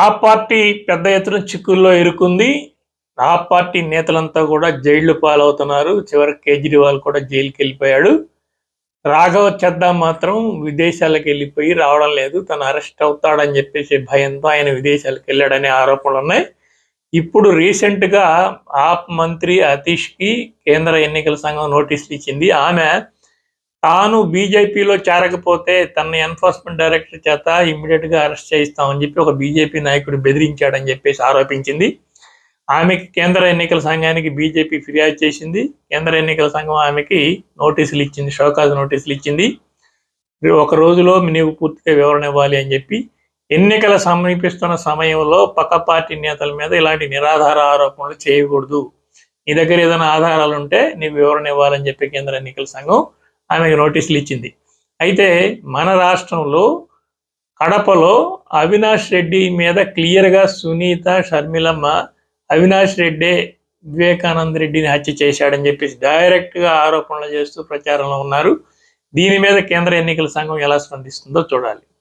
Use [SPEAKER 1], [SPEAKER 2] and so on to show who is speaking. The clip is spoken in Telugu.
[SPEAKER 1] ఆ పార్టీ పెద్ద ఎత్తున చిక్కుల్లో ఇరుకుంది. ఆ పార్టీ నేతలంతా కూడా జైళ్ళు పాలవుతున్నారు. చివరికి కేజ్రీవాల్ కూడా జైలుకి వెళ్ళిపోయాడు. రాఘవ చద్దా మాత్రం విదేశాలకు వెళ్ళిపోయి రావడం లేదు. తను అరెస్ట్ అవుతాడని చెప్పేసి భయంతో ఆయన విదేశాలకు వెళ్ళాడనే ఆరోపణలు ఉన్నాయి. ఇప్పుడు రీసెంట్గా ఆప్ మంత్రి అతీష్కి కేంద్ర ఎన్నికల సంఘం నోటీసులు ఇచ్చింది. ఆమె తాను బీజేపీలో చేరకపోతే తన ఎన్ఫోర్స్మెంట్ డైరెక్టర్ చేత ఇమ్మీడియట్గా అరెస్ట్ చేయిస్తామని చెప్పి ఒక బీజేపీ నాయకుడు బెదిరించాడని చెప్పేసి ఆరోపించింది. ఆమెకి కేంద్ర ఎన్నికల సంఘానికి బీజేపీ ఫిర్యాదు చేసింది. కేంద్ర ఎన్నికల సంఘం ఆమెకి నోటీసులు ఇచ్చింది షోకాజ్ నోటీసులు ఇచ్చింది. ఒక రోజులో నీవు పూర్తిగా వివరణ ఇవ్వాలి అని చెప్పి ఎన్నికల సమీపిస్తున్న సమయంలో పక్క పార్టీ నేతల మీద ఇలాంటి నిరాధార ఆరోపణలు చేయకూడదు. నీ దగ్గర ఏదైనా ఆధారాలు ఉంటే నీవు వివరణ ఇవ్వాలని చెప్పి కేంద్ర ఎన్నికల సంఘం ఆమెకు నోటీసులు ఇచ్చింది. అయితే మన రాష్ట్రంలో కడపలో అవినాష్ రెడ్డి మీద క్లియర్గా సునీత షర్మిలమ్మ అవినాష్ రెడ్డి వివేకానంద రెడ్డిని హత్య చేశాడని చెప్పేసి డైరెక్ట్గా ఆరోపణలు చేస్తూ ప్రచారంలో ఉన్నారు. దీని మీద కేంద్ర ఎన్నికల సంఘం ఎలా స్పందిస్తుందో చూడాలి.